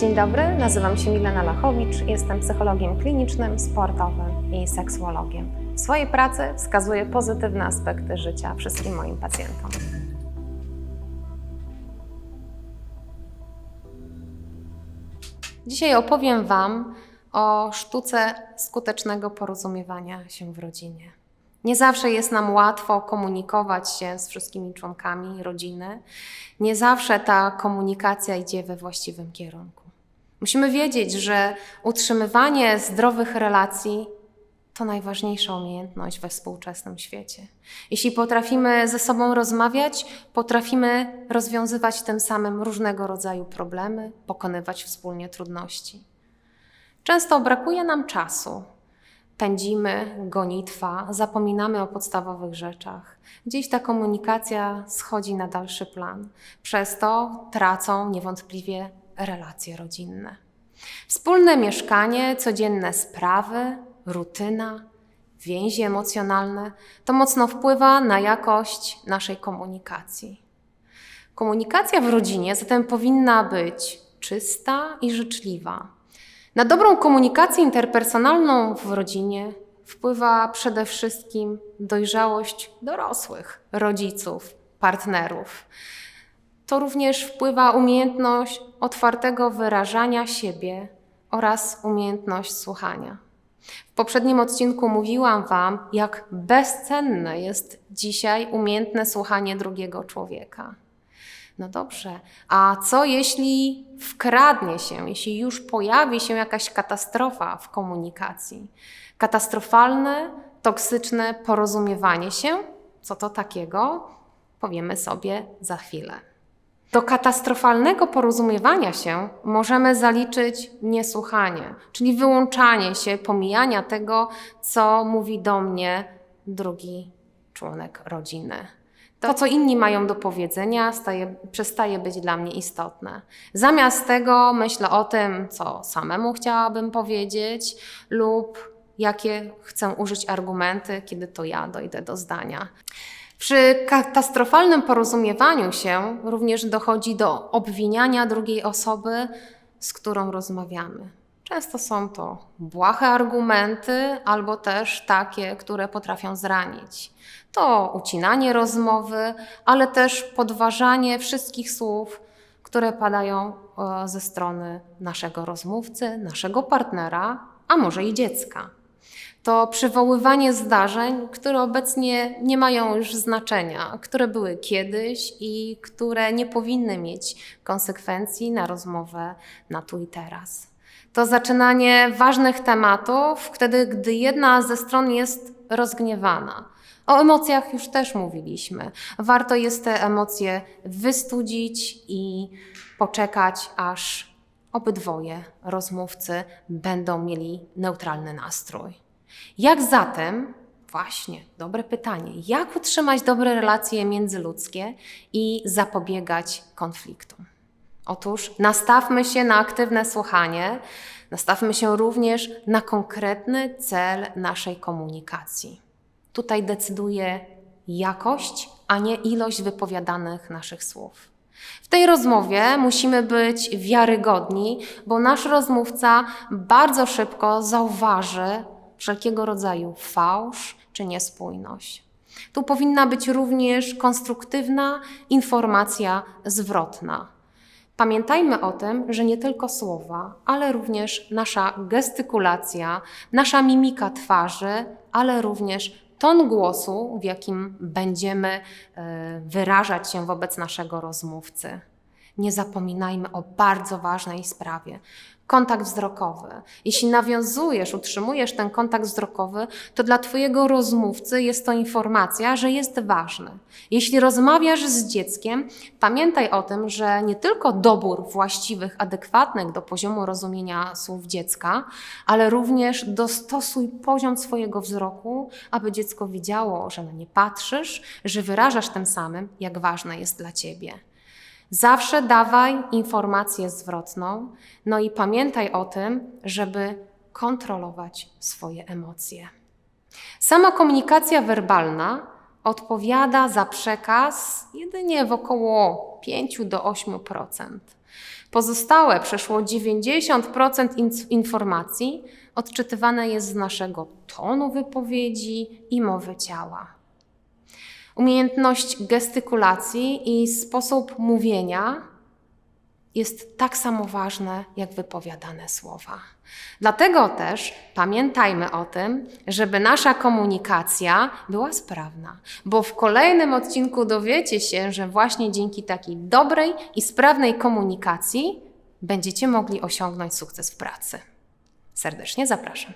Dzień dobry, nazywam się Milena Lachowicz, jestem psychologiem klinicznym, sportowym i seksuologiem. W swojej pracy wskazuję pozytywne aspekty życia wszystkim moim pacjentom. Dzisiaj opowiem Wam o sztuce skutecznego porozumiewania się w rodzinie. Nie zawsze jest nam łatwo komunikować się z wszystkimi członkami rodziny. Nie zawsze ta komunikacja idzie we właściwym kierunku. Musimy wiedzieć, że utrzymywanie zdrowych relacji to najważniejsza umiejętność we współczesnym świecie. Jeśli potrafimy ze sobą rozmawiać, potrafimy rozwiązywać tym samym różnego rodzaju problemy, pokonywać wspólnie trudności. Często brakuje nam czasu. Pędzimy, gonitwa, zapominamy o podstawowych rzeczach. Gdzieś ta komunikacja schodzi na dalszy plan. Przez to tracą niewątpliwie relacje rodzinne. Wspólne mieszkanie, codzienne sprawy, rutyna, więzi emocjonalne to mocno wpływa na jakość naszej komunikacji. Komunikacja w rodzinie zatem powinna być czysta i życzliwa. Na dobrą komunikację interpersonalną w rodzinie wpływa przede wszystkim dojrzałość dorosłych, rodziców, partnerów. To również wpływa umiejętność otwartego wyrażania siebie oraz umiejętność słuchania. W poprzednim odcinku mówiłam Wam, jak bezcenne jest dzisiaj umiejętne słuchanie drugiego człowieka. No dobrze, a co jeśli wkradnie się, jeśli już pojawi się jakaś katastrofa w komunikacji? Katastrofalne, toksyczne porozumiewanie się? Co to takiego? Powiemy sobie za chwilę. Do katastrofalnego porozumiewania się możemy zaliczyć niesłuchanie, czyli wyłączanie się, pomijania tego, co mówi do mnie drugi członek rodziny. To, co inni mają do powiedzenia, staje, przestaje być dla mnie istotne. Zamiast tego myślę o tym, co samemu chciałabym powiedzieć, lub jakie chcę użyć argumenty, kiedy to ja dojdę do zdania. Przy katastrofalnym porozumiewaniu się również dochodzi do obwiniania drugiej osoby, z którą rozmawiamy. Często są to błahe argumenty, albo też takie, które potrafią zranić. To ucinanie rozmowy, ale też podważanie wszystkich słów, które padają e, ze strony naszego rozmówcy, naszego partnera, a może i dziecka to przywoływanie zdarzeń, które obecnie nie mają już znaczenia, które były kiedyś i które nie powinny mieć konsekwencji na rozmowę na tu i teraz. To zaczynanie ważnych tematów, wtedy, gdy jedna ze stron jest rozgniewana. O emocjach już też mówiliśmy. Warto jest te emocje wystudzić i poczekać, aż obydwoje rozmówcy będą mieli neutralny nastrój. Jak zatem, właśnie, dobre pytanie, jak utrzymać dobre relacje międzyludzkie i zapobiegać konfliktom? Otóż nastawmy się na aktywne słuchanie, nastawmy się również na konkretny cel naszej komunikacji. Tutaj decyduje jakość, a nie ilość wypowiadanych naszych słów. W tej rozmowie musimy być wiarygodni, bo nasz rozmówca bardzo szybko zauważy wszelkiego rodzaju fałsz czy niespójność. Tu powinna być również konstruktywna informacja zwrotna. Pamiętajmy o tym, że nie tylko słowa, ale również nasza gestykulacja, nasza mimika twarzy, ale również ton głosu, w jakim będziemy e, wyrażać się wobec naszego rozmówcy. Nie zapominajmy o bardzo ważnej sprawie kontakt wzrokowy. Jeśli nawiązujesz, utrzymujesz ten kontakt wzrokowy, to dla Twojego rozmówcy jest to informacja, że jest ważny. Jeśli rozmawiasz z dzieckiem, pamiętaj o tym, że nie tylko dobór właściwych, adekwatnych do poziomu rozumienia słów dziecka, ale również dostosuj poziom swojego wzroku, aby dziecko widziało, że na nie patrzysz, że wyrażasz tym samym, jak ważne jest dla Ciebie. Zawsze dawaj informację zwrotną, no i pamiętaj o tym, żeby kontrolować swoje emocje. Sama komunikacja werbalna odpowiada za przekaz jedynie w około 5 do 8%. Pozostałe przeszło 90% in- informacji odczytywane jest z naszego tonu wypowiedzi i mowy ciała. Umiejętność gestykulacji i sposób mówienia jest tak samo ważne jak wypowiadane słowa. Dlatego też pamiętajmy o tym, żeby nasza komunikacja była sprawna, bo w kolejnym odcinku dowiecie się, że właśnie dzięki takiej dobrej i sprawnej komunikacji będziecie mogli osiągnąć sukces w pracy. Serdecznie zapraszam.